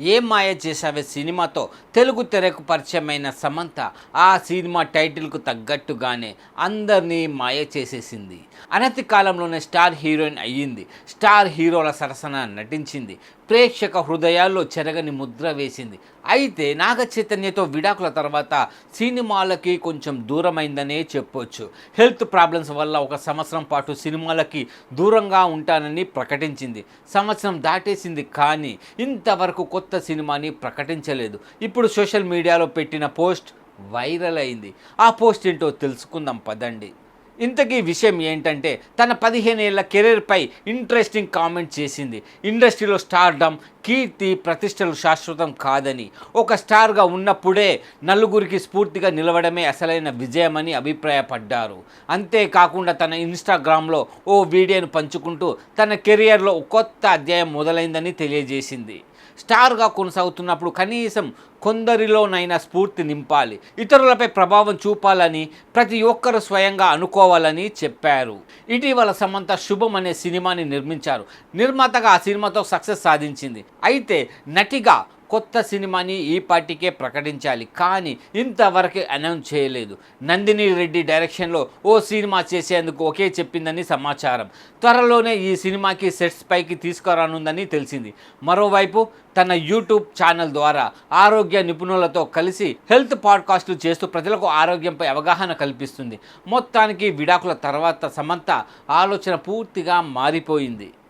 ఏం మాయ చేశావే సినిమాతో? తెలుగు తెరకు పరిచయమైన సమంత ఆ సినిమా టైటిల్కు తగ్గట్టుగానే అందరినీ మాయ చేసేసింది. అనతి కాలంలోనే స్టార్ హీరోయిన్ అయ్యింది. స్టార్ హీరోల సరసన నటించింది. ప్రేక్షక హృదయాల్లో చెరగని ముద్ర వేసింది. అయితే నాగ చైతన్యతో విడాకుల తర్వాత సినిమాలకి కొంచెం దూరమైందనే చెప్పొచ్చు. హెల్త్ ప్రాబ్లమ్స్ వల్ల ఒక సంవత్సరం పాటు సినిమాలకి దూరంగా ఉంటానని ప్రకటించింది. సంవత్సరం దాటేసింది కానీ ఇంతవరకు కొత్త సినిమాని ప్రకటించలేదు. ఇప్పుడు సోషల్ మీడియాలో పెట్టిన పోస్ట్ వైరల్ అయింది. ఆ పోస్ట్ ఏంటో తెలుసుకుందాం పదండి. ఇంతకీ విషయం ఏంటంటే తన పదిహేనేళ్ళ కెరీర్పై ఇంట్రెస్టింగ్ కామెంట్ చేసింది. ఇండస్ట్రీలో స్టార్డమ్ కీర్తి ప్రతిష్టలు శాశ్వతం కాదని. ఒక స్టార్గా ఉన్నప్పుడే నలుగురికి స్ఫూర్తిగా నిలవడమే అసలైన విజయమని అభిప్రాయపడ్డారు. అంతేకాకుండా తన ఇన్స్టాగ్రామ్లో ఓ వీడియోను పంచుకుంటూ తన కెరియర్లో కొత్త అధ్యాయం మొదలైందని తెలియజేసింది. స్టార్గా కొనసాగుతున్నప్పుడు కనీసం కొందరిలోనైనా స్ఫూర్తి నింపాలి. ఇతరులపై ప్రభావం చూపాలని ప్రతి ఒక్కరు స్వయంగా అనుకోవాలని చెప్పారు. ఇటీవల సమంత శుభం అనే సినిమాని నిర్మించారు. నిర్మాతగా ఆ సినిమాతో సక్సెస్ సాధించింది. అయితే నటిగా కొత్త సినిమాని ఈ పార్టీకే ప్రకటించాలి. కానీ ఇంతవరకు అనౌన్స్ చేయలేదు. నందిని రెడ్డి డైరెక్షన్లో ఓ సినిమా చేసేందుకు ఒకే చెప్పిందని సమాచారం. త్వరలోనే ఈ సినిమాకి సెట్స్ పైకి తీసుకురానుందని తెలిసింది. మరోవైపు తన యూట్యూబ్ ఛానల్ ద్వారా ఆరోగ్య నిపుణులతో కలిసి హెల్త్ పాడ్కాస్ట్లు చేస్తూ ప్రజలకు ఆరోగ్యంపై అవగాహన కల్పిస్తుంది. మొత్తానికి విడాకుల తర్వాత సమంత ఆలోచన పూర్తిగా మారిపోయింది.